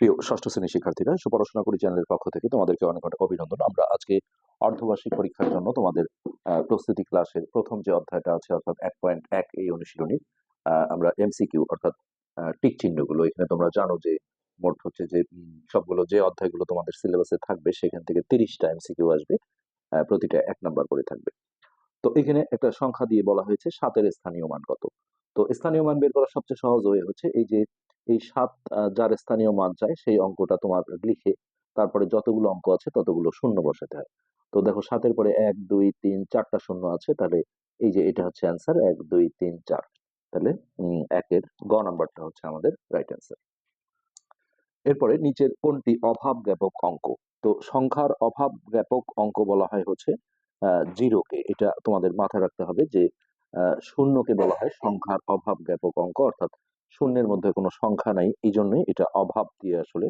প্রিয় ষষ্ঠ শ্রেণির শিক্ষার্থীরা সুপড়াশোনা করি চ্যানেলের পক্ষ থেকে তোমাদেরকে অনেক অনেক অভিনন্দন। আমরা আজকে অর্ধবার্ষিক পরীক্ষার জন্য তোমাদের প্রস্তুতি ক্লাসের প্রথম যে অধ্যায়টা আছে অর্থাৎ এক পয়েন্ট এক এই অনুশীলনীর আহ, আমরা এমসিকিউ অর্থাৎ টিক চিহ্নগুলো এখানে তোমরা জানো যে মোট হচ্ছে যে সবগুলো যে অধ্যায়গুলো তোমাদের সিলেবাসে থাকবে সেখান থেকে তিরিশটা এমসিকিউ আসবে প্রতিটা এক নাম্বার করে থাকবে। তো এখানে একটা সংখ্যা দিয়ে বলা হয়েছে সাতের স্থানীয় মান কত। তো স্থানীয় মান বের করা সবচেয়ে সহজ হয়ে হচ্ছে এই যে এই সাত যার স্থানীয় মান চাই, সেই অঙ্কটা তোমার লিখে তারপরে যতগুলো অঙ্ক আছে ততগুলো শূন্য বসাতে হয়। তো দেখো সাতের পরে এক, দুই, তিন, চারটা শূন্য আছে, তাহলে এই যে এটা হচ্ছে অ্যান্সার এক, দুই, তিন, চার। তাহলে একের গ নাম্বারটা হচ্ছে আমাদের রাইট অ্যান্সার এরপরে নিচের কোনটি অভাব জ্ঞাপক অঙ্ক? তো সংখ্যার অভাব জ্ঞাপক অঙ্ক বলা হয় হচ্ছে জিরোকে। এটা তোমাদের মাথায় রাখতে হবে যে শূন্যকে বলা হয় সংখ্যার অভাব জ্ঞাপক অঙ্ক, অর্থাৎ শূন্যের মধ্যে কোনো সংখ্যা নাই এই জন্যই এটা অভাব দিয়ে আসলে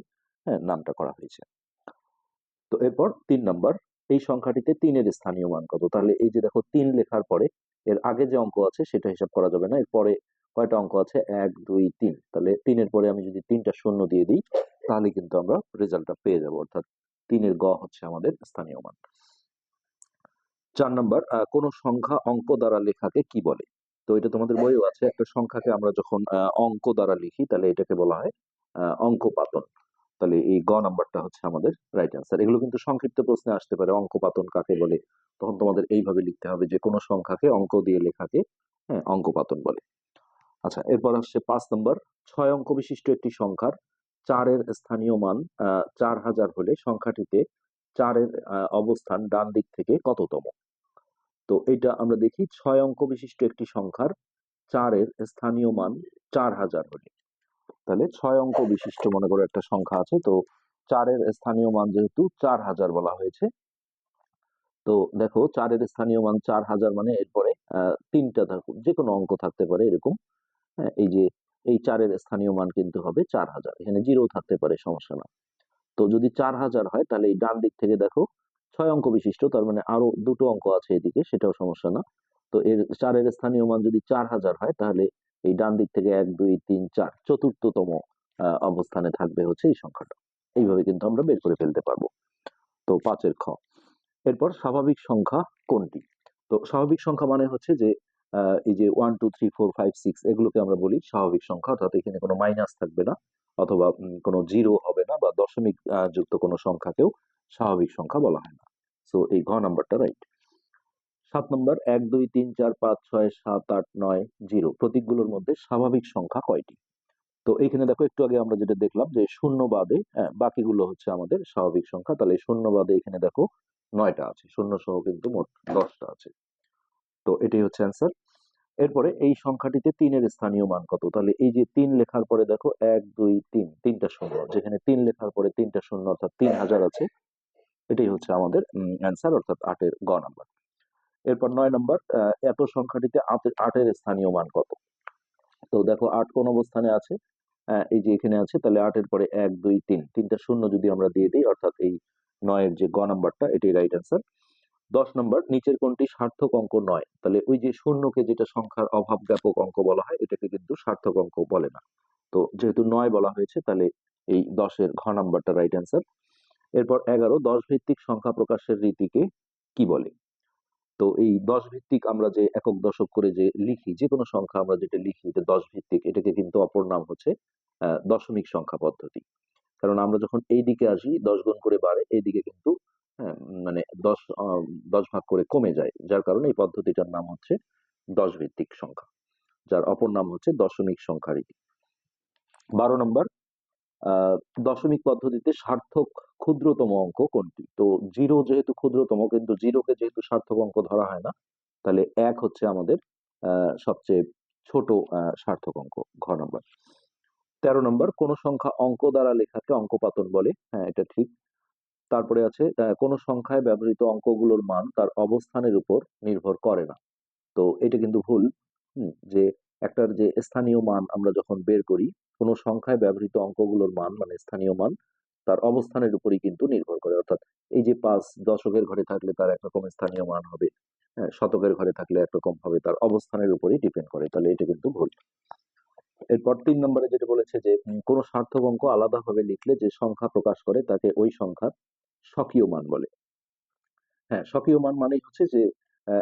হ্যাঁ, নামটা করা হয়েছে। তো এরপর তিন নাম্বার এই সংখ্যাটিতে তিনের স্থানীয় মান কত? তাহলে এই যে দেখো তিন লেখার পরে এর আগে যে অঙ্ক আছে সেটা হিসাব করা যাবে না এরপরে কয়টা অঙ্ক আছে? এক দুই তিন। তাহলে তিনের পরে আমি যদি তিনটা শূন্য দিয়ে দিই তাহলে কিন্তু আমরা রেজাল্টটা পেয়ে যাব অর্থাৎ তিনের গ হচ্ছে আমাদের স্থানীয় মান। চার নাম্বার কোন সংখ্যা অঙ্ক দ্বারা লেখাকে কি বলে? তো এটা তোমাদের বইও আছে। একটা সংখ্যাকে আমরা যখন অঙ্ক দ্বারা লিখি তাহলে এটাকে বলা হয় আহ, অঙ্কপাতন। তাহলে এই গ নাম্বারটা হচ্ছে আমাদের রাইট অ্যান্সার এগুলো কিন্তু সংক্ষিপ্ত প্রশ্নে আসতে পারে অঙ্কপাতন কাকে বলে? তখন তোমাদের এইভাবে লিখতে হবে যে কোনো সংখ্যাকে অঙ্ক দিয়ে লেখাকে হ্যাঁ অঙ্কপাতন বলে। আচ্ছা এরপর আসছে পাঁচ নম্বর। ছয় অঙ্ক বিশিষ্ট একটি সংখ্যার চারের স্থানীয় মান চার হাজার হলে সংখ্যাটিতে চারের অবস্থান ডান দিক থেকে কততম? তো এটা আমরা দেখি ছয় অঙ্ক বিশিষ্ট একটি সংখ্যার চারের স্থানীয় মান চার হাজার হলে। তাহলে ছয় অঙ্ক বিশিষ্ট মনে করো একটা সংখ্যা আছে, তো চারের স্থানীয় মান যেহেতু চার হাজার বলা হয়েছে, তো দেখো চারের স্থানীয় মান চার হাজার মানে এরপরে তিনটা থাকুক যে কোনো অঙ্ক থাকতে পারে এরকম। হ্যাঁ এই যে, এই চারের স্থানীয় মান কিন্তু হবে চার হাজার, এখানে জিরো থাকতে পারে, সমস্যা না। তো যদি চার হাজার হয় তাহলে এই ডান দিক থেকে দেখো ছয় অঙ্ক বিশিষ্ট, তার মানে আরও দুটো অঙ্ক আছে এদিকে, সেটাও সমস্যা না। তো এর চারের স্থানীয় মান যদি চার হাজার হয়, তাহলে এই ডান দিক থেকে এক, দুই, তিন, চার চতুর্থতম অবস্থানে থাকবে হচ্ছে এই সংখ্যাটা। এইভাবে কিন্তু আমরা বের করে ফেলতে পারব। তো পাঁচের খ। এরপর স্বাভাবিক সংখ্যা কোনটি? তো স্বাভাবিক সংখ্যা মানে হচ্ছে যে এই যে one two three four five six এগুলোকে আমরা বলি স্বাভাবিক সংখ্যা, অর্থাৎ এখানে কোনো মাইনাস থাকবে না, অথবা কোনো জিরো হবে না, বা দশমিক যুক্ত কোনো সংখ্যাকেও স্বাভাবিক সংখ্যা বলা হয় না। সো এই ঘ নাম্বারটা রাইট সাত নম্বর এক দুই তিন চার পাঁচ ছয় সাত আট নয় জিরো প্রতীকগুলোর মধ্যে স্বাভাবিক সংখ্যা কয়টি? তো এইখানে দেখো একটু আগে আমরা যেটা দেখলাম যে শূন্য বাদে আহ, বাকিগুলো হচ্ছে আমাদের স্বাভাবিক সংখ্যা। তাহলে শূন্য বাদে এখানে দেখো নয়টা আছে। শূন্য সহ কিন্তু মোট দশটা আছে। তো এটাই হচ্ছে অ্যান্সার এরপরে এই সংখ্যাটিতে তিনের স্থানীয় মান কত? তাহলে এই যে তিন লেখার পরে দেখো এক দুই তিন তিনটা শূন্য। যেখানে তিন লেখার পরে তিনটা শূন্য অর্থাৎ তিন হাজার আছে এটাই হচ্ছে আমাদের অ্যান্সার অর্থাৎ আটের গ নাম্বার এরপর নয় নম্বর এত সংখ্যাটিতে আটের স্থানীয় মান কত? তো দেখো আট কোন অবস্থানে আছে? এই যে এখানে আছে, তাহলে আটের পরে এক, দুই, তিন। তিনটা শূন্য যদি আমরা দিয়ে দিই, অর্থাৎ এই নয়ের যে গ নাম্বারটা এটাই রাইট অ্যান্সার দশ নম্বর নিচের কোনটি সার্থক অঙ্ক নয়? তাহলে ওই যে শূন্যকে যেটা সংখ্যার অভাব ব্যাপক অঙ্ক বলা হয়, এটাকে কিন্তু সার্থক অঙ্ক বলে না। তো যেহেতু নয় বলা হয়েছে, তাহলে এই দশের ঘ নাম্বারটা রাইট অ্যান্সার এরপর এগারো দশ ভিত্তিক সংখ্যা প্রকাশের রীতিকে কি বলে? তো এই দশ ভিত্তিক আমরা যে একক দশক করে যে লিখি, যে কোনো সংখ্যা আমরা যেটা লিখি, এটা দশ ভিত্তিক এটাকে কিন্তু অপর নাম হচ্ছে দশমিক সংখ্যা পদ্ধতি। কারণ আমরা যখন এই দিকে আসি, দশ গুণ করে বাড়ে, এই দিকে কিন্তু মানে দশ দশ ভাগ করে কমে যায়, যার কারণে এই পদ্ধতিটার নাম হচ্ছে দশ ভিত্তিক সংখ্যা, যার অপর নাম হচ্ছে দশমিক সংখ্যা রীতি। বারো নম্বর দশমিক পদ্ধতিতে সার্থক ক্ষুদ্রতম অঙ্ক কোনটি? তো জিরো যেহেতু ক্ষুদ্রতম, কিন্তু জিরোকে যেহেতু সার্থক অঙ্ক ধরা হয় না, তাহলে এক হচ্ছে আমাদের সবচেয়ে ছোট সার্থক অঙ্ক, ঘ নম্বর। তেরো নম্বর, কোন সংখ্যা অঙ্ক দ্বারা লেখাকে অঙ্কপাতন বলে। হ্যাঁ এটা ঠিক। তারপরে আছে কোন সংখ্যায় ব্যবহৃত অঙ্কগুলোর মান তার অবস্থানের উপর নির্ভর করে না। তো এটা কিন্তু ভুল যে একটার যে স্থানীয় মান আমরা যখন বের করি, কোনো সংখ্যায় ব্যবহৃত অঙ্কগুলোর মান মানে স্থানীয় মান তার অবস্থানের উপরই কিন্তু নির্ভর করে। অর্থাৎ এই যে পাঁচ দশকের ঘরে থাকলে তার একরকম স্থানীয় মান হবে হ্যাঁ, শতকের ঘরে থাকলে একরকম হবে তার অবস্থানের উপরই ডিপেন্ড করে। তাহলে এটা কিন্তু ভুল। এরপর তিন নম্বরে যেটা বলেছে যে কোনো সার্থক অঙ্ক আলাদাভাবে লিখলে যে সংখ্যা প্রকাশ করে তাকে ওই সংখ্যার স্বকীয় মান বলে। হ্যাঁ স্বকীয় মান মানেই হচ্ছে যে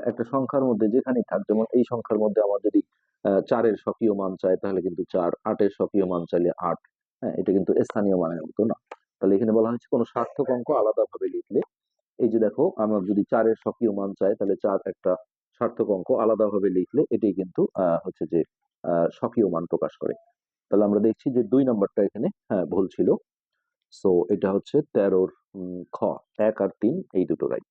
একটা সংখ্যার মধ্যে যেখানেই থাক যেমন এই সংখ্যার মধ্যে আমার যদি চারের স্বকীয় মান চাই তাহলে কিন্তু চার আটের স্বকীয় মান চাইলে আট হ্যাঁ এটা কিন্তু স্থানীয় মানের মতো না। তাহলে এখানে বলা হয়েছে কোনো সার্থক অঙ্ক আলাদাভাবে লিখলে, এই যে দেখো, আমার যদি চারের স্বকীয় মান চাই, তাহলে চার একটা সার্থক অঙ্ক আলাদাভাবে লিখলে এটাই কিন্তু হচ্ছে যে স্বকীয় মান প্রকাশ করে। তাহলে আমরা দেখছি যে দুই নম্বরটা এখানে হ্যাঁ ভুল ছিল। সো এটা হচ্ছে তেরোর খ, এক আর তিন, এই দুটো রাইট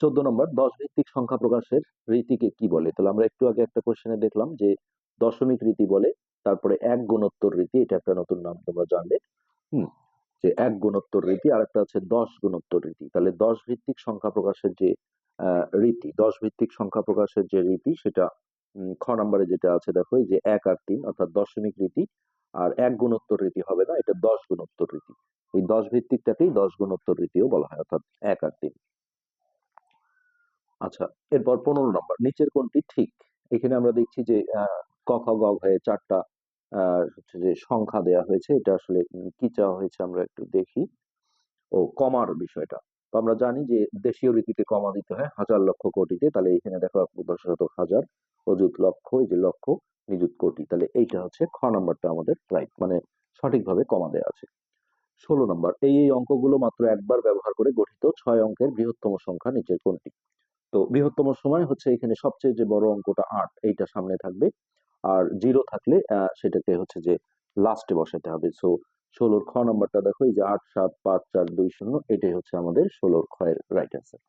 চোদ্দ নম্বর, দশ ভিত্তিক সংখ্যা প্রকাশের রীতিকে কি বলে? তাহলে আমরা একটু আগে একটা কোশ্চেনে দেখলাম যে, দশমিক রীতি বলে, তারপরে এক গুণোত্তর রীতি, এটা একটা নতুন নাম তোমরা জানলে। হুম যে এক গুণোত্তর রীতি আর একটা আছে দশ গুণোত্তর রীতি। তাহলে দশ ভিত্তিক সংখ্যা প্রকাশের যে রীতি, দশ ভিত্তিক সংখ্যা প্রকাশের যে রীতি, সেটা খ নম্বরে যেটা আছে দেখো যে এক আর তিন, অর্থাৎ দশমিক রীতি, আর এক গুণোত্তর রীতি হবে না, এটা দশ গুণোত্তর রীতি। এই দশ ভিত্তিকটাকেই দশ গুণোত্তর রীতিও বলা হয়, অর্থাৎ এক আর তিন। আচ্ছা এরপর পনেরো নম্বর, নিচের কোনটি ঠিক? এখানে আমরা দেখছি যে ক, খ, গ হয়ে চারটা হচ্ছে যে সংখ্যা দেয়া হয়েছে, এটা আসলে কি চাওয়া হয়েছে আমরা একটু দেখি। ও কমার বিষয়টা। আমরা জানি যে দেশীয় রীতিতে কমা দিতে হয়, হাজার লক্ষ কোটিতে। তাহলে এখানে দেখো দশ শতক হাজার, অযুত লক্ষ, এই যে লক্ষ, নিযুত কোটি। তাহলে এইটা হচ্ছে খ নাম্বারটা আমাদের রাইট মানে সঠিকভাবে কমা দেয়া আছে। ষোলো নম্বর, এই এই অঙ্কগুলো মাত্র একবার ব্যবহার করে গঠিত ছয় অঙ্কের বৃহত্তম সংখ্যা নিচের কোনটি? তো বৃহত্তম সময় হচ্ছে এখানে সবচেয়ে যে বড় অঙ্কটা আট, এইটা সামনে থাকবে। আর জিরো থাকলে সেটাকে হচ্ছে যে লাস্টে বসাতে হবে। সো ষোলোর খ নাম্বারটা দেখো, এই যে আট, সাত, পাঁচ, চার, দুই, শূন্য, এটাই হচ্ছে আমাদের ষোলোর ক্ষয়ের রাইট অ্যান্সার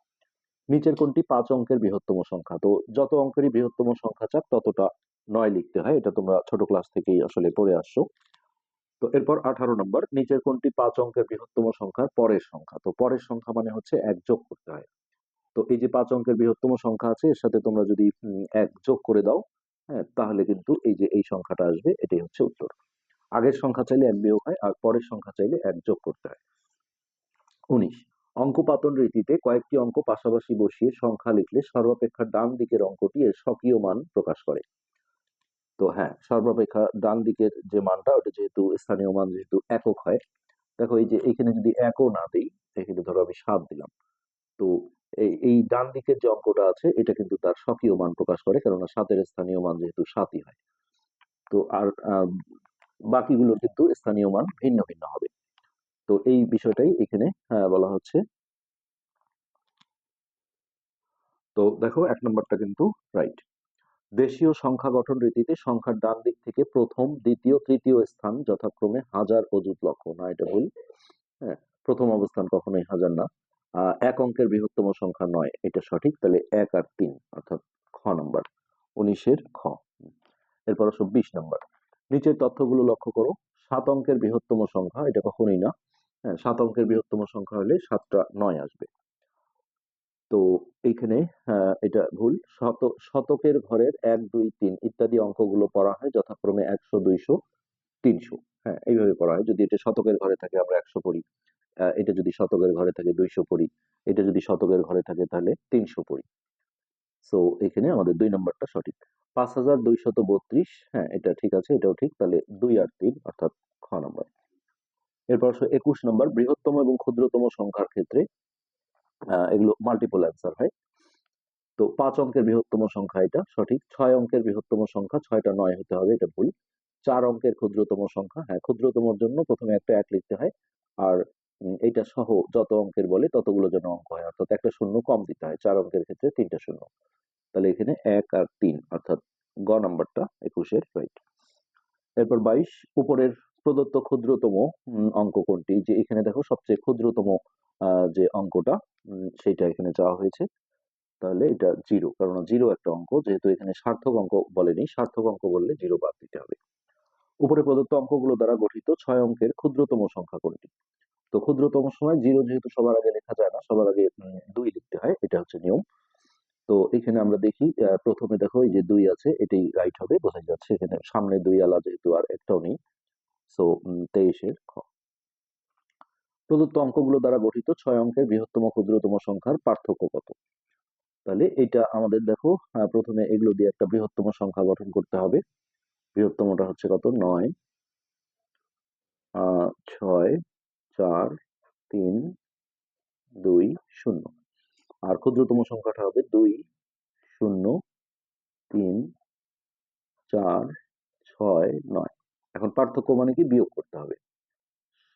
নিচের কোনটি? পাঁচ অঙ্কের বৃহত্তম সংখ্যা। তো, যত অঙ্কেরই বৃহত্তম সংখ্যা চাপ, ততটা নয় লিখতে হয়। এটা তোমরা ছোট ক্লাস থেকেই আসলে পড়ে আসছো। তো, এরপর আঠারো নম্বর। নিচের কোনটি? পাঁচ অঙ্কের বৃহত্তম সংখ্যার পরের সংখ্যা। তো, পরের সংখ্যা মানে হচ্ছে এক যোগ করতে হয়। তো, এই যে পাঁচ অঙ্কের বৃহত্তম সংখ্যা আছে, এর সাথে তোমরা যদি এক যোগ করে দাও হ্যাঁ তাহলে কিন্তু এই যে, এই সংখ্যাটা আসবে, এটাই হচ্ছে উত্তর। আগের সংখ্যা চাইলে এক বিয়োগ হয়, আর পরের সংখ্যা চাইলে এক যোগ করতে হয়। উনিশ। অঙ্কপাতন রীতিতে কয়েকটি অঙ্ক পাশাপাশি বসিয়ে সংখ্যা লিখলে সর্বাপেক্ষা ডান দিকের অঙ্কটি এর স্বকীয় মান প্রকাশ করে। তো হ্যাঁ সর্বাপেক্ষা ডান দিকের যে মানটা, ওটা যেহেতু স্থানীয় মান যেহেতু একক হয়, দেখো এই যে, এখানে যদি একও না দিই, এখানে ধরো আমি সাত দিলাম। তো এই ডান দিকের যে অঙ্কটা আছে, এটা কিন্তু তার স্বকীয় মান প্রকাশ করে, কেননা সাতের স্থানীয় মান যেহেতু সাতই হয়। তো আর বাকিগুলোর কিন্তু স্থানীয় মান ভিন্ন ভিন্ন হবে। তো এই বিষয়টাই এখানে বলা হচ্ছে। তো দেখো, এক নম্বরটা কিন্তু রাইট দেশীয় সংখ্যা গঠন রীতিতে সংখ্যার ডান দিক থেকে প্রথম, দ্বিতীয়, তৃতীয় স্থান যথাক্রমে হাজার অযুত লক্ষ না, এটা ভুল। হ্যাঁ প্রথম অবস্থান কখনোই হাজার না। এক অঙ্কের বৃহত্তম সংখ্যা নয় এটা সঠিক তাহলে এক আর তিন অর্থাৎ খ নম্বর উনিশের খ। এরপর আসো বিশ নাম্বার নিচের তথ্যগুলো লক্ষ্য করো সাত অঙ্কের বৃহত্তম সংখ্যা এটা কখনোই না হ্যাঁ সাত অঙ্কের বৃহত্তম সংখ্যা হলে সাতটা নয় আসবে। তো এইখানে আহ, এটা ভুল শত শতকের ঘরের এক দুই তিন ইত্যাদি অঙ্কগুলো পড়া হয় যথাক্রমে একশো দুইশো তিনশো হ্যাঁ এইভাবে পড়া হয় যদি এটা শতকের ঘরে থাকে আমরা একশো পড়ি। এটা যদি শতকের ঘরে থাকে দুইশো পড়ি এটা যদি শতকের ঘরে থাকে তাহলে তিনশো পড়ি সো এখানে আমাদের দুই নম্বরটা সঠিক। পাঁচ হাজার দুইশত বত্রিশ হ্যাঁ এটা ঠিক আছে, এটাও ঠিক, তাহলে দুই আর তিন, অর্থাৎ খ নম্বর। এরপর একুশ নম্বর, বৃহত্তম এবং ক্ষুদ্রতম সংখ্যার ক্ষেত্রে এগুলো মাল্টিপল অ্যান্সার হয়। তো পাঁচ অঙ্কের বৃহত্তম সংখ্যা এটা সঠিক, ছয় অঙ্কের বৃহত্তম সংখ্যা, ছয়টা নয় হতে হবে, এটা ভুল। চার অঙ্কের ক্ষুদ্রতম সংখ্যা হ্যাঁ ক্ষুদ্রতমর জন্য প্রথমে একটা এক লিখতে হয়, আর এটা সহ যত অঙ্কের বলে ততগুলো যেন অঙ্ক হয়। অর্থাৎ একটা শূন্য কম দিতে হয়, চার অঙ্কের ক্ষেত্রে তিনটা শূন্য। তাহলে এখানে এক আর তিন, অর্থাৎ গ নাম্বারটা একুশের রাইট এরপর বাইশ, উপরের প্রদত্ত ক্ষুদ্রতম অঙ্ক কোনটি? যে এখানে দেখো সবচেয়ে ক্ষুদ্রতম যে অঙ্কটা সেটা এখানে চাওয়া হয়েছে। তাহলে এটা জিরো কারণ জিরো একটা অঙ্ক, যেহেতু এখানে সার্থক অঙ্ক বলেনি, সার্থক অঙ্ক বললে জিরো বাদ দিতে হবে। উপরে প্রদত্ত অঙ্কগুলো দ্বারা গঠিত ছয় অঙ্কের ক্ষুদ্রতম সংখ্যা কোনটি? তো ক্ষুদ্রতম সময় জিরো যেহেতু সবার আগে লেখা যায় না, সবার আগে দুই লিখতে হয়, এটা হচ্ছে নিয়ম। তো এখানে আমরা দেখি প্রথমে দেখো এই যে দুই আছে, এটাই রাইট হবে বোঝা যাচ্ছে এখানে সামনে দুই আলা যেহেতু আর একটাও নেই। সো তেইশের খ। প্রদত্ত অঙ্কগুলো দ্বারা গঠিত ছয় অঙ্কের বৃহত্তম ক্ষুদ্রতম সংখ্যার পার্থক্য কত? তাহলে এটা আমাদের দেখো প্রথমে এগুলো দিয়ে একটা বৃহত্তম সংখ্যা গঠন করতে হবে। বৃহত্তমটা হচ্ছে কত? নয়। ছয়। চার, তিন, দুই, শূন্য। আর ক্ষুদ্রতম সংখ্যাটা হবে দুই, শূন্য, তিন, চার, ছয়, নয়। এখন পার্থক্য মানে কি? বিয়োগ করতে হবে।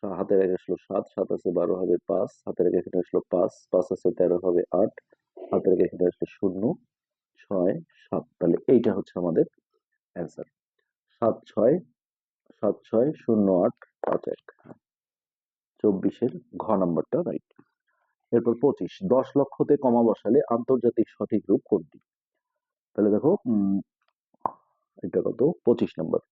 হাতের এক আসলো সাত সাত আছে বারো হবে পাঁচ, হাতের এক এখানে আসলো পাঁচ পাঁচ আছে তেরো হবে আট, হাতের এক এখানে আসলো শূন্য, ছয়, সাত। তাহলে এইটা হচ্ছে আমাদের অ্যান্সার সাত, ছয় সাত, ছয়, শূন্য, আট, পাঁচ, এক। চব্বিশের ঘ নাম্বারটা রাইট এরপর পঁচিশ, দশ লক্ষতে কমা বসালে আন্তর্জাতিক সঠিক রূপ কোনটি? তাহলে দেখো এটা কত? পঁচিশ নাম্বার।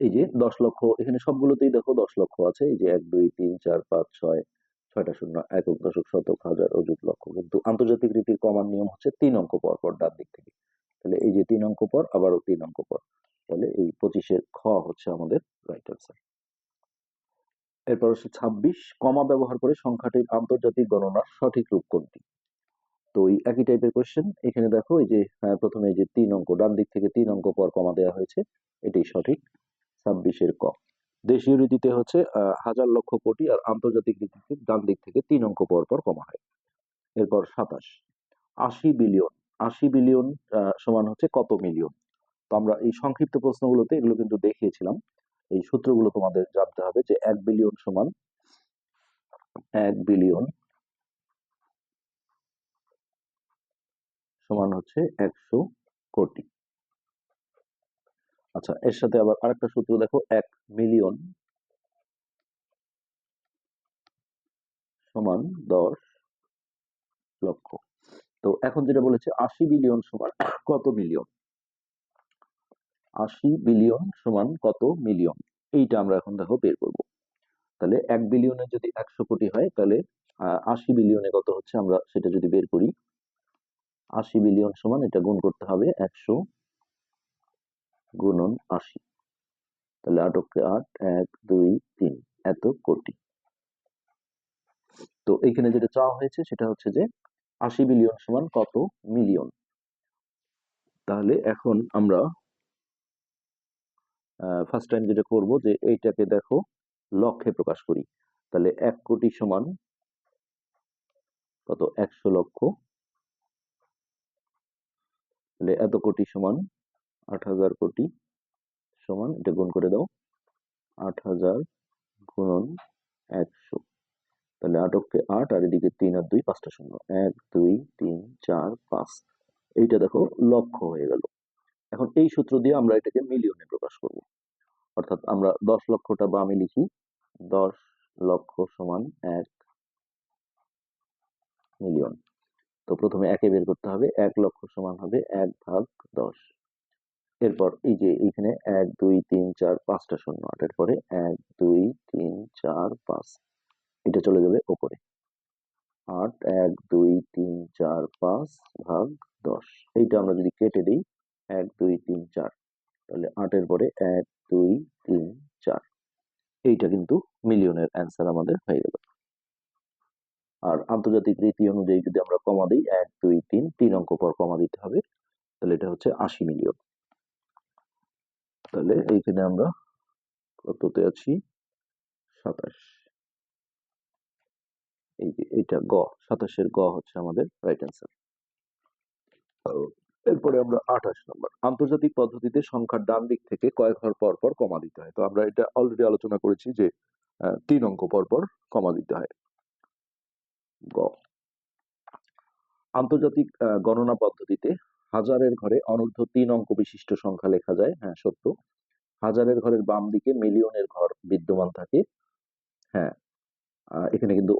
এই যে দশ লক্ষ, এখানে সবগুলোতেই দেখো দশ লক্ষ আছে। এই যে এক, দুই, তিন, চার, পাঁচ, ছয়, ছয়টা শূন্য, একক দশক, শতক, হাজার অযুত লক্ষ। কিন্তু আন্তর্জাতিক রীতির কমার নিয়ম হচ্ছে তিন অঙ্ক পর পর ডান দিক থেকে। তাহলে এই যে তিন অঙ্ক পর, আবারও তিন অঙ্ক পর। তাহলে এই পঁচিশের খ হচ্ছে আমাদের রাইট আনসার এরপর হচ্ছে ছাব্বিশ, কমা ব্যবহার করে সংখ্যাটির আন্তর্জাতিক গণনার সঠিক রূপ কোনটি? তো এই একই টাইপের কোশ্চেন এখানে দেখো এই যে প্রথমে যে তিন অঙ্ক, ডান দিক থেকে তিন অঙ্ক পর কমা দেওয়া হয়েছে, এটাই সঠিক, ছাব্বিশের ক। দেশীয় রীতিতে হচ্ছে হাজার লক্ষ কোটি আর আন্তর্জাতিক রীতিতে ডান দিক থেকে তিন অঙ্ক পর পর কমা হয়। এরপর সাতাশ, আশি বিলিয়ন আশি বিলিয়ন সমান হচ্ছে কত মিলিয়ন? তো আমরা এই সংক্ষিপ্ত প্রশ্নগুলোতে এগুলো কিন্তু দেখিয়েছিলাম। এই সূত্রগুলো তোমাদের জানতে হবে যে এক বিলিয়ন সমান এক বিলিয়ন সমান হচ্ছে একশো কোটি। আচ্ছা এর সাথে আবার আরেকটা সূত্র দেখো, এক মিলিয়ন সমান দশ লক্ষ। তো এখন যেটা বলেছে, আশি বিলিয়ন সমান কত মিলিয়ন আশি বিলিয়ন সমান কত মিলিয়ন? এইটা আমরা এখন দেখো বের করব। তাহলে এক বিলিয়নে যদি একশো কোটি হয়, তাহলে আশি বিলিয়নে কত হচ্ছে আমরা সেটা যদি বের করি, আশি বিলিয়ন সমান এটা গুণ করতে হবে একশো গুণন আশি। তাহলে আটকে আট, এক, দুই, তিন, এত কোটি। তো এখানে যেটা চাওয়া হয়েছে সেটা হচ্ছে যে আশি বিলিয়ন সমান কত মিলিয়ন? তাহলে এখন আমরা ফার্স্ট টাইম যেটা করব যে এইটাকে দেখো লক্ষে প্রকাশ করি। তাহলে এক কোটি সমান কত? একশো লক্ষ। তাহলে এত কোটি সমান আট হাজার কোটি সমান, এটা গুণ করে দাও, আট হাজার গুণন একশো। তাহলে আটককে আট আর এদিকে তিন আর দুই, পাঁচটা শূন্য। এক, দুই, তিন, চার, পাঁচ। এইটা দেখো লক্ষ হয়ে গেল। এখন এই সূত্র দিয়ে আমরা এটাকে মিলিয়নে প্রকাশ করব। অর্থাৎ আমরা দশ লক্ষটা বা আমি লিখি, দশ লক্ষ সমান এক মিলিয়ন। তো প্রথমে একে বের করতে হবে, এক লক্ষ সমান হবে এক ভাগ দশ। এরপর এই যে এইখানে এক, দুই, তিন, চার, পাঁচটা শূন্য, আটের পরে এক, দুই, তিন, চার, পাঁচ, এটা চলে যাবে ওপরে। আট, এক, দুই, তিন, চার, পাঁচ ভাগ দশ। এইটা আমরা যদি কেটে দিই এক, দুই, তিন, চার। তাহলে আটের পরে এক, দুই, তিন, চার। এইটা কিন্তু মিলিয়নের অ্যান্সার আমাদের হয়ে গেল। আর আন্তর্জাতিক রীতি অনুযায়ী যদি আমরা কমা দিই, এক, দুই, তিন তিন অঙ্ক পর কমা দিতে হবে, তাহলে এটা হচ্ছে আশি মিলিয়ন। তাহলে এইখানে আমরা কততে আছি? সাতাশ। এই যে এইটা গ, সাতাশের গ হচ্ছে আমাদের রাইট অ্যান্সার এরপরে আমরা আঠাশ নম্বর। আন্তর্জাতিক পদ্ধতিতে সংখ্যার ডান দিক থেকে কয়েক ঘর পর পর কমা দিতে হয়। তো আমরা এটা অলরেডি আলোচনা করেছি যে তিন অঙ্ক পর পর কমা দিতে হয়। গ। আন্তর্জাতিক গণনা পদ্ধতিতে হাজারের ঘরে অনূর্ধ্ব তিন অঙ্ক বিশিষ্ট সংখ্যা লেখা যায়। হ্যাঁ সত্য। হাজারের ঘরের বাম দিকে মিলিয়নের ঘর বিদ্যমান থাকে। হ্যাঁ এখানে কিন্তু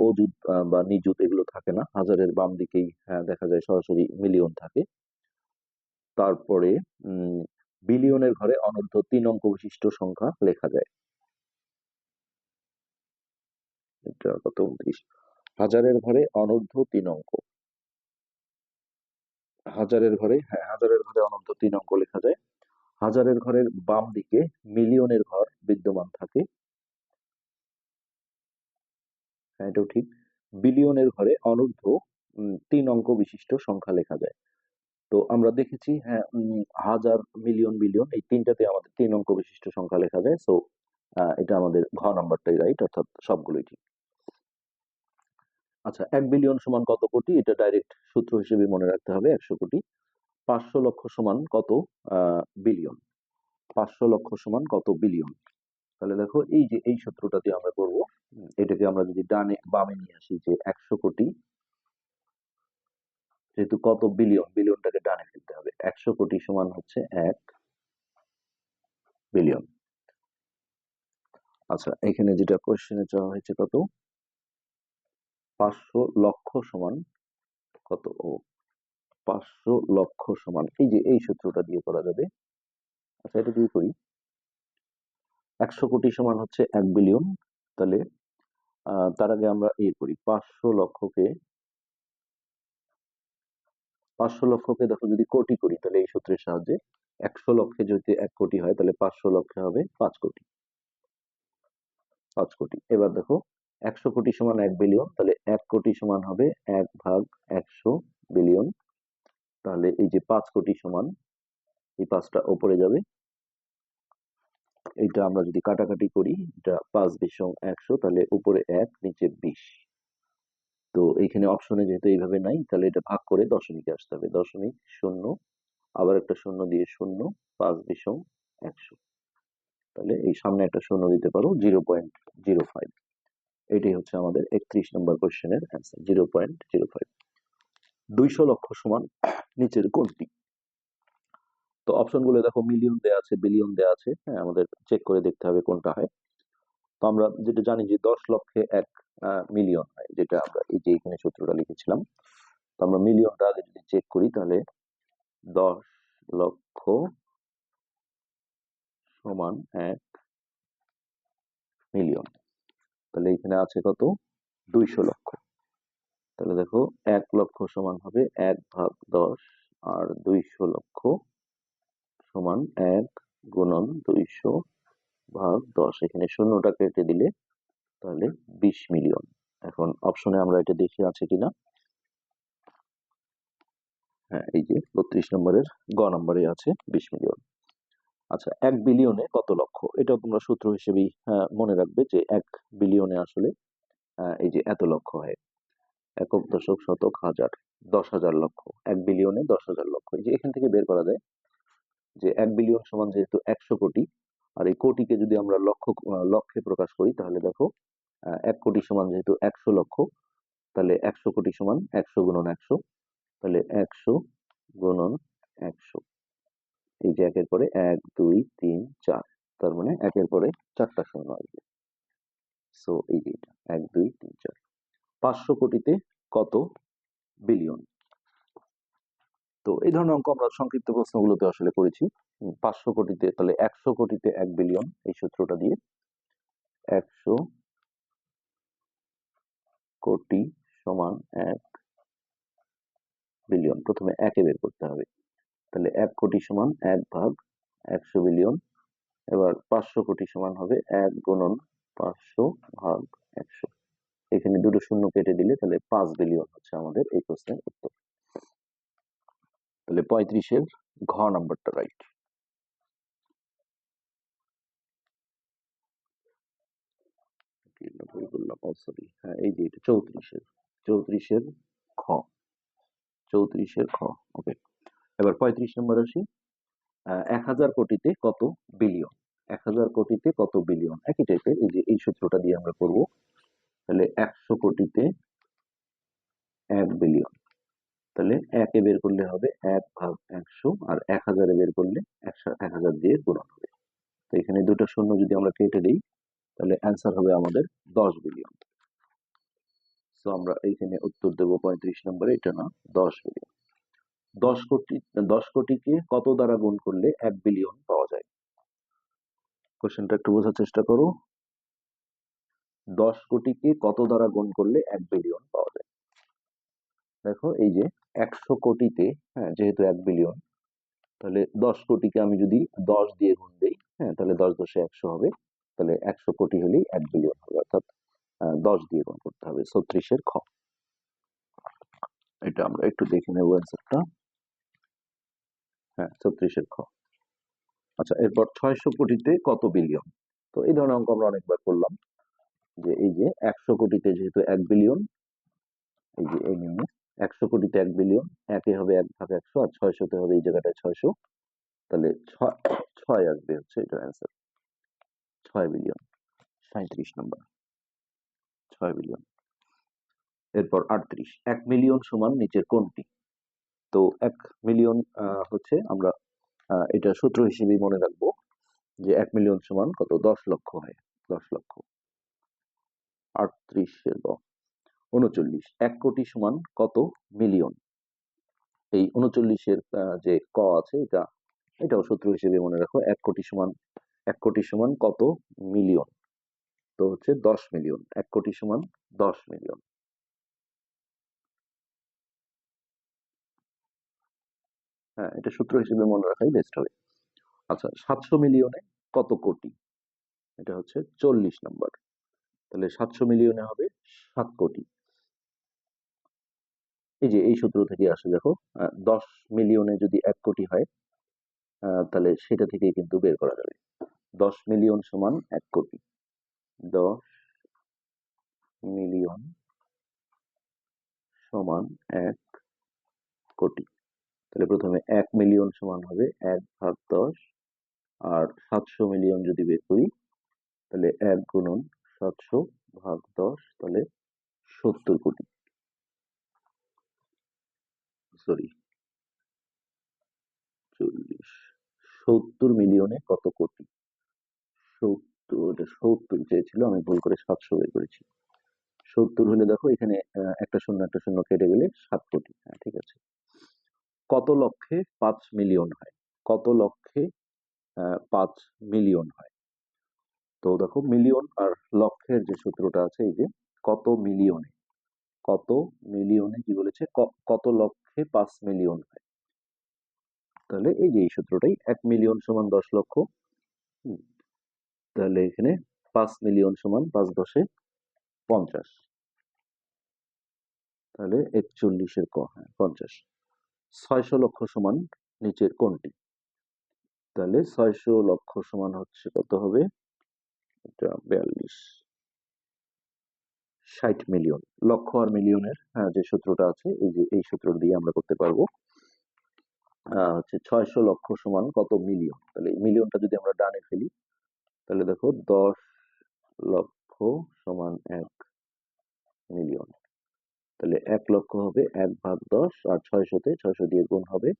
আহ, বা নিযুত এগুলো থাকে না। হাজারের বাম দিকেই হ্যাঁ, দেখা যায় সরাসরি মিলিয়ন থাকে। তারপরে বিলিয়নের ঘরে অনূর্ধ্ব তিন অঙ্ক বিশিষ্ট সংখ্যা লেখা যায়। এটা কত উনত্রিশ? হাজারের ঘরে অনূর্ধ্ব তিন অঙ্ক। হাজারের ঘরে হ্যাঁ হাজারের ঘরে অনন্ত তিন অঙ্ক লেখা যায়। হাজারের ঘরের বাম দিকে মিলিয়নের ঘর বিদ্যমান থাকে। হ্যাঁ এটাও ঠিক। বিলিয়নের ঘরে অনূর্ধ্ব তিন অঙ্ক বিশিষ্ট সংখ্যা লেখা যায়। তো আমরা দেখেছি হ্যাঁ হাজার মিলিয়ন বিলিয়ন এই তিনটাতে আমাদের তিন অঙ্ক বিশিষ্ট সংখ্যা লেখা যায়। সো এটা আমাদের ঘ নাম্বারটাই রাইট অর্থাৎ সবগুলোই ঠিক। আচ্ছা এক বিলিয়ন সমান কত কোটি? এটা ডাইরেক্ট সূত্র হিসেবে মনে রাখতে হবে, একশো কোটি। পাঁচশো লক্ষ সমান কত? বিলিয়ন। পাঁচশো লক্ষ সমান কত? বিলিয়ন। তাহলে দেখো, এই যে এই সূত্রটা দিয়ে আমরা করব, এটাকে আমরা যদি ডানে বামে নিয়ে আসি যে একশো কোটি যেহেতু কত বিলিয়ন বিলিয়নটাকে ডানে ফেলতে হবে। একশো কোটি সমান হচ্ছে এক বিলিয়ন আচ্ছা এখানে যেটা কোশ্চেনে চাওয়া হয়েছে কত? পাঁচশো লক্ষ সমান কত? ও, পাঁচশো লক্ষ সমান। এই যে, এই সূত্রটা দিয়ে করা যাবে। আচ্ছা এটা দিয়ে করি। একশো কোটি সমান হচ্ছে এক বিলিয়ন তাহলে তার আগে আমরা ইয়ে করি। পাঁচশো লক্ষকে পাঁচশো লক্ষকে দেখো যদি কোটি করি, তাহলে এই সূত্রের সাহায্যে একশো লক্ষে যদি এক কোটি হয়, তাহলে পাঁচশো লক্ষে হবে পাঁচ কোটি। পাঁচ কোটি। এবার দেখো, একশো কোটি সমান এক বিলিয়ন তাহলে এক কোটি সমান হবে এক ভাগ একশো বিলিয়ন তাহলে এই যে পাঁচ কোটি সমান, এই পাঁচটা ওপরে যাবে। এইটা আমরা যদি কাটাকাটি করি, এটা পাঁচ বিশ একশো, তাহলে উপরে এক, নিচে বিশ। তো এইখানে অপশনে যেহেতু এইভাবে নাই, তাহলে এটা ভাগ করে দশমিকে আসতে হবে। দশমিক শূন্য, আবার একটা শূন্য দিয়ে শূন্য, পাঁচ বিশ একশো। তাহলে এই সামনে একটা শূন্য দিতে পারো, জিরো পয়েন্ট জিরো ফাইভ। এটাই হচ্ছে আমাদের একত্রিশ নম্বর কোশ্চেনের answer zero point zero five. দুইশো লক্ষ সমান নিচের কোনটি? তো অপশনগুলো দেখো মিলিয়ন দেওয়া আছে বিলিয়ন দেওয়া আছে। হ্যাঁ আমাদের চেক করে দেখতে হবে কোনটা হয়। তো আমরা যেটা জানি যে দশ লক্ষে এক মিলিয়ন হয়, যেটা আমরা এই যে এখানে সূত্রটা লিখেছিলাম। তো আমরা মিলিয়নটা আগে যদি চেক করি তাহলে দশ লক্ষ সমান এক মিলিয়ন তাহলে এখানে আছে কত? দুইশো লক্ষ। তাহলে দেখো এক লক্ষ সমান হবে এক ভাগ দশ, আর দুইশো লক্ষ সমান এক গুণন দুইশো ভাগ দশ, এখানে শূন্যটা কেটে দিলে তাহলে বিশ মিলিয়ন। এখন অপশনে আমরা এটা দেখি আছে কিনা। হ্যাঁ এই যে বত্রিশ নম্বরের গ নম্বরে আছে বিশ মিলিয়ন। আচ্ছা এক বিলিয়নে কত লক্ষ? এটাও তোমরা সূত্র হিসেবেই মনে রাখবে যে এক বিলিয়নে আসলে এই যে এত লক্ষ হয়। একক দশক শতক হাজার, দশ হাজার লক্ষ। এক বিলিয়নে দশ হাজার লক্ষ। এই যে এখান থেকে বের করা যায় যে এক বিলিয়ন সমান যেহেতু একশো কোটি আর এই কোটিকে যদি আমরা লক্ষ লক্ষে প্রকাশ করি, তাহলে দেখো এক কোটি সমান যেহেতু একশো লক্ষ, তাহলে একশো কোটি সমান একশো গুণন একশো, তাহলে একশো গুণন একশো। এই যে একের পরে এক, দুই, তিন, চার, তার মানে একের পরে চারটা শূন্য আসবে সো এই যে এক, দুই, তিন, চার। পাঁচশো কোটিতে কত বিলিয়ন? তো এই ধরনের অঙ্ক আমরা সংক্ষিপ্ত প্রশ্নগুলোতে আসলে করেছি। পাঁচশো কোটিতে, তাহলে একশো কোটিতে এক বিলিয়ন এই সূত্রটা দিয়ে একশো কোটি সমান এক বিলিয়ন প্রথমে একে বের করতে হবে। তাহলে এক কোটি সমান এক ভাগ একশো বিলিয়ন এবার পাঁচশো কোটি সমান হবে এক গুণন পাঁচশো ভাগ একশো। এখানে দুটো শূন্য কেটে দিলে তাহলে পাঁচ বিলিয়ন হচ্ছে আমাদের এই প্রশ্নের উত্তর। তাহলে পঁয়ত্রিশের ঘ নাম্বারটা রাইট সরি হ্যাঁ এই যে চৌত্রিশের চৌত্রিশের চৌত্রিশের খ ওকে এবার পঁয়ত্রিশ নম্বর এক হাজার কোটিতে কত বিলিয়ন এক হাজার কোটিতে কত বিলিয়ন একই টাইপের এই যে এই সূত্রটা দিয়ে আমরা করব, তাহলে একশো কোটিতে এক বিলিয়ন তাহলে একে বের করলে হবে এক ভাগ একশো আর এক হাজারে বের করলে একশো, এক হাজার দিয়ে গুণন হবে। তো এখানে দুটো শূন্য যদি আমরা কেটে দিই, তাহলে অ্যান্সার হবে আমাদের দশ বিলিয়ন তো আমরা এইখানে উত্তর দেব পঁয়ত্রিশ নম্বরে, এটা না, দশ বিলিয়ন দশ কোটি, দশ কোটিকে কত দ্বারা গুণ করলে এক বিলিয়ন পাওয়া যায়? কোশ্চেনটা একটু বোঝার চেষ্টা করো। দশ কোটিকে কত দ্বারা গুণ করলে এক বিলিয়ন পাওয়া যায়? দেখো, এই যে একশো কোটিতে হ্যাঁ যেহেতু এক বিলিয়ন তাহলে দশ কোটিকে আমি যদি দশ দিয়ে গুণ দিই হ্যাঁ তাহলে দশ দশে একশো হবে, তাহলে একশো কোটি হলেই এক বিলিয়ন হবে, অর্থাৎ দশ দিয়ে গুণ করতে হবে ছত্রিশের খ। এটা আমরা একটু দেখে নেব অ্যান্সারটা হ্যাঁ ছত্রিশের খ। আচ্ছা এরপর ছয়শো কোটিতে কত বিলিয়ন তো এই ধরনের অঙ্ক আমরা অনেকবার করলাম, যে এই যে একশো কোটিতে যেহেতু এক বিলিয়ন এই যে এই নিয়মে একশো কোটিতে এক বিলিয়ন একে হবে এক ভাগ একশো আর ছয়শোতে হবে এই জায়গাটায় ছয়শো। তাহলে ছয় আসবে হচ্ছে এটার অ্যান্সার ছয় বিলিয়ন সাঁত্রিশ নম্বর ছয় বিলিয়ন এরপর আটত্রিশ, এক মিলিয়ন সমান নিচের কোনটি? তো এক মিলিয়ন হচ্ছে আমরা এটা সূত্র হিসেবেই মনে রাখব যে এক মিলিয়ন সমান কত? দশ লক্ষ হয়, দশ লক্ষ। আটত্রিশের গ উনচল্লিশ এক কোটি সমান কত মিলিয়ন? এই উনচল্লিশের যে ক আছে, এটা, এটাও সূত্র হিসেবে মনে রাখো, এক কোটি সমান, এক কোটি সমান কত মিলিয়ন? তো হচ্ছে দশ মিলিয়ন, এক কোটি সমান দশ মিলিয়ন। হ্যাঁ এটা সূত্র হিসেবে মনে রাখাই বেস্ট হবে। আচ্ছা সাতশো মিলিয়নে কত কোটি? এটা হচ্ছে চল্লিশ নাম্বার। তাহলে সাতশো মিলিয়নে হবে সাত কোটি। এই যে, এই সূত্র থেকে আসে, দেখো দশ মিলিয়নে যদি এক কোটি হয় তাহলে সেটা থেকেই কিন্তু বের করা যাবে। দশ মিলিয়ন সমান এক কোটি। দশ মিলিয়ন সমান এক কোটি। তাহলে প্রথমে এক মিলিয়ন সমান হবে এক ভাগ দশ, আর সাতশো মিলিয়ন যদি বের করি, তাহলে এক গুণন সাতশো ভাগ দশ, তাহলে সত্তর কোটি। সরি। চল্লিশ। সত্তর মিলিয়নে কত কোটি? সত্তর সত্তর চেয়েছিল, আমি ভুল করে সাতশো বের করেছি। সত্তর হলে দেখো, এখানে একটা শূন্য একটা শূন্য কেটে গেলে সাত কোটি। হ্যাঁ ঠিক আছে। কত লক্ষে পাঁচ মিলিয়ন হয়? কত লক্ষে পাঁচ মিলিয়ন হয়? তো দেখো, মিলিয়ন আর লক্ষের যে সূত্রটা আছে, এই যে কত মিলিয়নে কত মিলিয়নে কি বলেছে? কত লক্ষে পাঁচ মিলিয়ন হয়। তাহলে এই যে এই সূত্রটাই এক মিলিয়ন সমান দশ লক্ষ তাহলে এখানে পাঁচ মিলিয়ন সমান পাঁচ দশে পঞ্চাশ। তাহলে একচল্লিশের ক হ্যাঁ পঞ্চাশ। ছয়শো লক্ষ সমান নিচের কোনটি? তাহলে ছয়শো লক্ষ সমান হচ্ছে কত হবে? এটা বিয়াল্লিশ। ষাট মিলিয়ন, লক্ষ আর মিলিয়নের হ্যাঁ যে সূত্রটা আছে, এই যে, এই সূত্র দিয়ে আমরা করতে পারব। হচ্ছে ছয়শো লক্ষ সমান কত মিলিয়ন? তাহলে মিলিয়নটা যদি আমরা ডানে ফেলি, তাহলে দেখো দশ লক্ষ সমান এক মিলিয়ন। তাহলে এক লক্ষ হবে এক ভাগ দশ, আর ছয়শোতে ছয়শো দিয়ে গুণ হবে,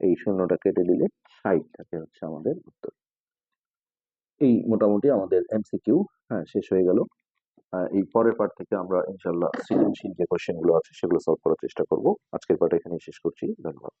এই শূন্যটা কেটে দিলে ষাট, থাকে হচ্ছে আমাদের উত্তর। এই মোটামুটি আমাদের এমসিকিউ হ্যাঁ শেষ হয়ে গেল। এই পরের পার্ট থেকে আমরা ইনশাল্লাহ সৃজনশীল যে কোশ্চেনগুলো আছে সেগুলো সলভ করার চেষ্টা করব। আজকের পার্ট এখানেই শেষ করছি। ধন্যবাদ।